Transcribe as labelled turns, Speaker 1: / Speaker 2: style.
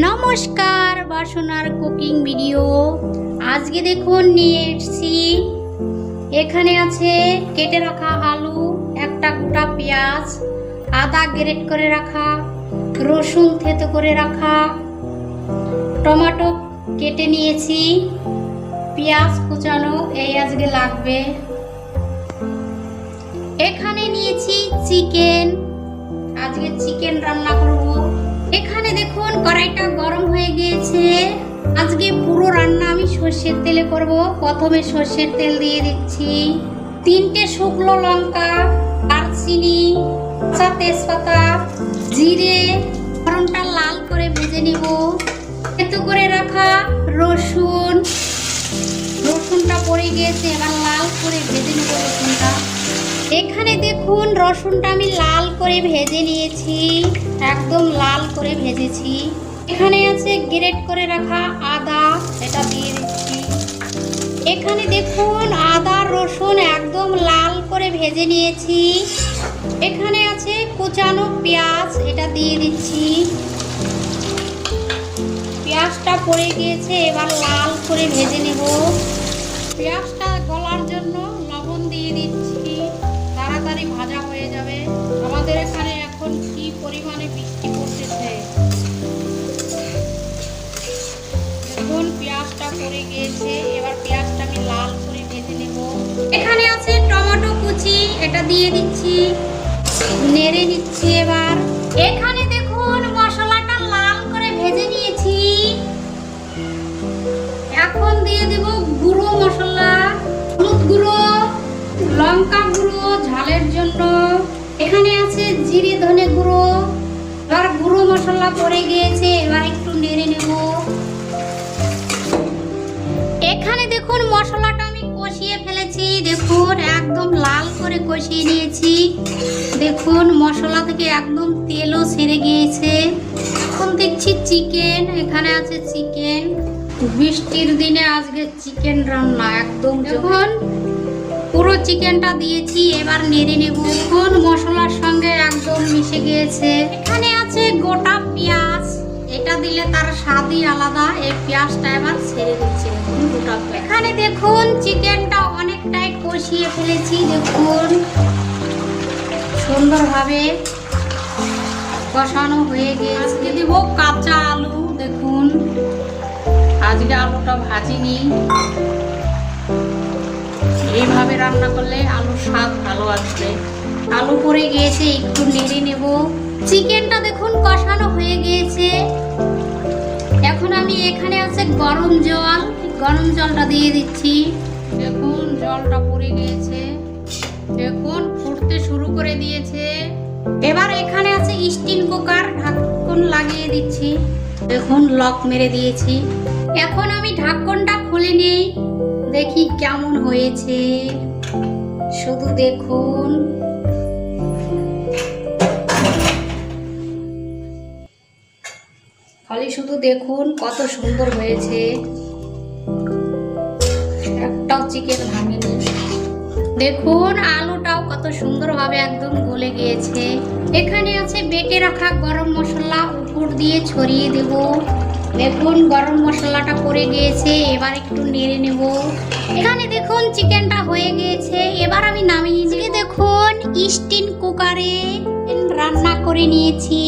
Speaker 1: নমস্কার, বাসনার cooking video. আজকে দেখুন, নিয়ে এসেছি। এখানে আছে কেটে রাখা আলু, একটা গোটা পেঁয়াজ, আদা গ্রেট করে রাখা, রসুন থেতো করে রাখা, টমাটো কেটে নিয়েছি, পেঁয়াজ কুচানো, এই আজকে লাগবে। এখানে নিয়েছি চিকেন। আজকে চিকেন রান্না করব। এখানে দেখুন, কড়াইটা গরম হয়ে গিয়েছে। আজকে পুরো রান্না আমি সর্ষের তেলে করব। প্রথমে সর্ষের তেল দিয়ে দিচ্ছি। তিনটে শুকনো লঙ্কা, দারচিনি, চা তেজপাতা, জিরে, ফোড়নটা লাল করে ভেজে নিব। এত করে রাখা রসুন। রসুনটা পড়ে গিয়েছে, এবার লাল করে ভেজে নেব। এখানে দেখুন রসুনটা আমি লাল করে ভেজে নিয়েছি, একদম লাল করে ভেজেছি। এখানে আছে গ্রেট করে রাখা আদা, এটা দিয়ে দিচ্ছি। এখানে দেখুন আদা, রসুন একদম লাল করে ভেজে নিয়েছি। এখানে আছে কুচানো পেঁয়াজ, এটা দিয়ে দিচ্ছি। পেঁয়াজটা পড়ে গিয়েছে, এবার লাল করে ভেজে নেব। পেঁয়াজটা দেখুন, পেঁয়াজটা পড়ে গিয়েছে। এবার পেঁয়াজটা আমি লাল করে ভেজে নেব। এখানে আছে টমেটো কুচি, এটা দিয়ে দিচ্ছি। নেড়ে নিচ্ছি এবার। এখানে দেখুন, মশলাটা লাল করে ভেজে নিয়েছি। এখন দিয়ে দেব গুঁড়ো মশলা। হলুদ গুঁড়ো, লঙ্কা গুঁড়ো, ঝালের জন্য। এখানে আছে জিরে ধনে গুঁড়ো। এবার গুঁড়ো মশলা পড়ে গিয়েছে করে কষিয়ে নিয়েছি। দেখুন, মশলা থেকে একদম তেলও ছেড়ে গিয়েছে। এখন দেখছি চিকেন এখানে আছে চিকেন বৃষ্টির দিনে আজকে চিকেন রান্না, একদম দেখুন, পুরো চিকেনটা দিয়েছি, এবার নেড়ে নেব। কোন মশলার সঙ্গে একদম মিশে গিয়েছে। এখানে আছে গোটা পেঁয়াজ। এটা দিলে তার স্বাদই আলাদা। এই পেঁয়াজটা এবার ছেড়ে দিচ্ছে। এখানে দেখুন চিকেনটা অনেকটাই কষিয়ে ফেলেছি দেখুন। সুন্দরভাবে কষানো হয়ে গিয়েছে। আজকে দেব কাঁচা আলু দেখুন। আজকে আলুটা ভাজিনি। এইভাবে রান্না করলে আলুর স্বাদ ভালো আসবে। আলু পরে গিয়েছে একটু নেড়ে নেব। চিকেনটা দেখুন কষানো হয়ে গিয়েছে। এখন আমি এখানে আছে গরম জল। গরম জলটা দিয়ে দিচ্ছি। জলটা পড়ে গিয়েছে। দেখুন ফুটতে শুরু করে দিয়েছে। এবার এখানে আছে স্টিল কুকার, ঢাকন লাগিয়ে দিচ্ছি। দেখুন, লক মেরে দিয়েছি। এখন আমি ঢাকনটা খুলে নেই। দেখি কেমন হয়েছে। শুধু দেখুন। খালি শুধু দেখুন কত সুন্দর হয়েছে। একটাও চিকেন ভাঙেনি দেখুন, আলুটাও কত সুন্দরভাবে একদম গলে গিয়েছে। এখানে আছে বেটে রাখা গরম মশলা, উপর দিয়ে ছড়িয়ে দেব। দেখুন, গরম মশলাটা পড়ে গিয়েছে, এবার একটু নেড়ে নেব। এখানে দেখুন, চিকেনটা হয়ে গিয়েছে, এবার আমি নামিয়ে নিয়ে দেখুন স্টিন কুকারে রান্না করে নিয়েছি।